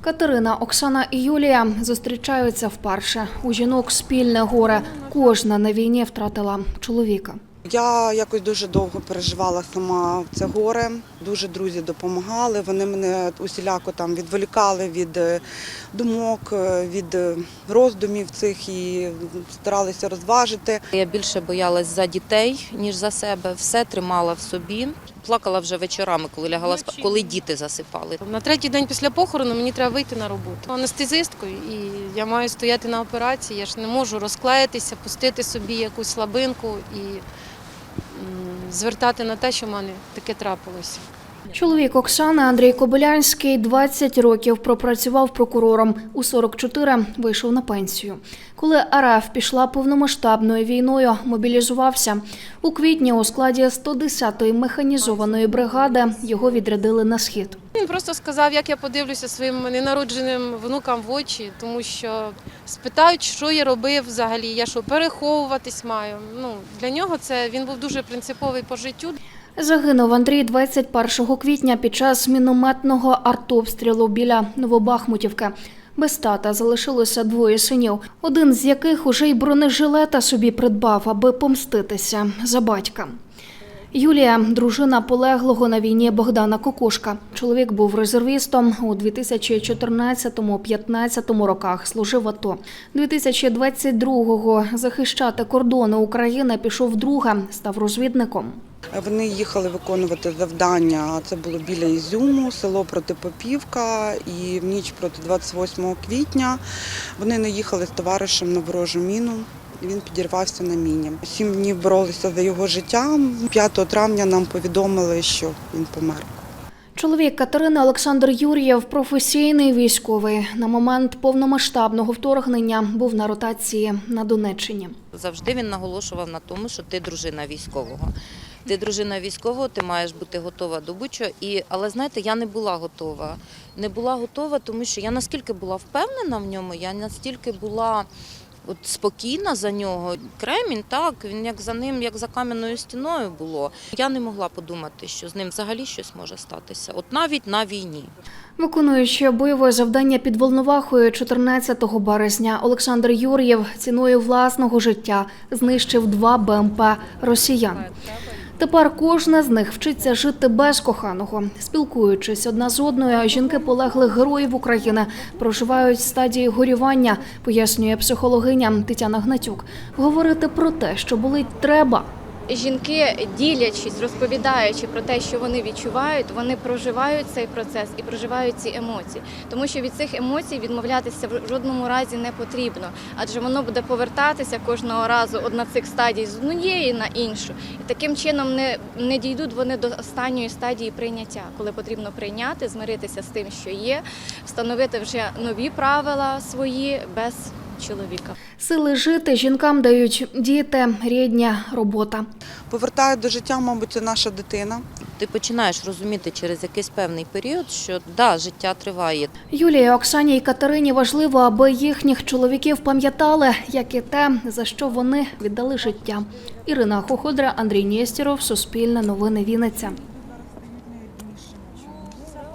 Катерина, Оксана і Юлія зустрічаються вперше. У жінок спільне горе. Кожна на війні втратила чоловіка. Я якось дуже довго переживала сама це горе. Дуже друзі допомагали. Вони мене усіляко там відволікали від е, думок, е, від е, роздумів цих і старалися розважити. Я більше боялась за дітей, ніж за себе. Все тримала в собі. Плакала вже вечорами, коли лягала спати, коли діти засипали. На третій день після похорону мені треба вийти на роботу. Анестезисткою, і я маю стояти на операції. Я ж не можу розклеїтися, пустити собі якусь слабинку і звертати на те, що в мене таке трапилося. Чоловік Оксани Андрій Кобилянський 20 років пропрацював прокурором. У 44 вийшов на пенсію. Коли РФ пішла повномасштабною війною, мобілізувався. У квітні у складі 110-ї механізованої бригади його відрядили на схід. Він просто сказав, як я подивлюся своїм ненародженим внукам в очі, тому що спитають, що я робив взагалі. Я що переховуватись маю. Ну для нього це він був дуже принциповий по життю. Загинув Андрій 21 квітня під час мінометного артобстрілу біля Новобахмутівки. Без тата залишилося двоє синів, один з яких уже й бронежилета собі придбав, аби помститися за батька. Юлія, дружина полеглого на війні Богдана Кокушка. Чоловік був резервістом у 2014-15 роках. Служив АТО. 2022-го захищати кордони України пішов вдруге, став розвідником. Вони їхали виконувати завдання. Це було біля Ізюму, село Протипопівка. І в ніч проти 28 квітня вони не їхали з товаришем на ворожу міну. Він підірвався на міні. Сім днів боролися за його життя. 5 травня нам повідомили, що він помер. Чоловік Катерини Олександр Юр'єв професійний військовий. На момент повномасштабного вторгнення був на ротації на Донеччині. Завжди він наголошував на тому, що ти дружина військового. Ти дружина військового, ти маєш бути готова до будь-чого. І, але знаєте, я не була готова. Не була готова, тому що я наскільки була впевнена в ньому, я настільки була от спокійна за нього. Кремінь, так, він як за ним, як за кам'яною стіною було. Я не могла подумати, що з ним взагалі щось може статися. От навіть на війні. Виконуючи бойове завдання під Волновахою 14 березня, Олександр Юр'єв ціною власного життя знищив два БМП росіян. Тепер кожна з них вчиться жити без коханого. Спілкуючись одна з одною, жінки полеглих героїв України проживають стадії горювання, пояснює психологиня Тетяна Гнатюк. Говорити про те, що болить, треба. Жінки, ділячись, розповідаючи про те, що вони відчувають, вони проживають цей процес і проживають ці емоції, тому що від цих емоцій відмовлятися в жодному разі не потрібно, адже воно буде повертатися кожного разу одна цих стадій з однієї на іншу, і таким чином не, не дійдуть вони до останньої стадії прийняття, коли потрібно прийняти, змиритися з тим, що є, встановити вже нові правила свої без чоловіка. Сили жити жінкам дають діти, рідня, робота. Повертає до життя, мабуть, наша дитина. Ти починаєш розуміти через якийсь певний період, що да, життя триває. Юлії, Оксані і Катерині важливо, аби їхніх чоловіків пам'ятали, як і те, за що вони віддали життя. Ірина Хоходра, Андрій Нєстєров, Суспільне новини Вінниця.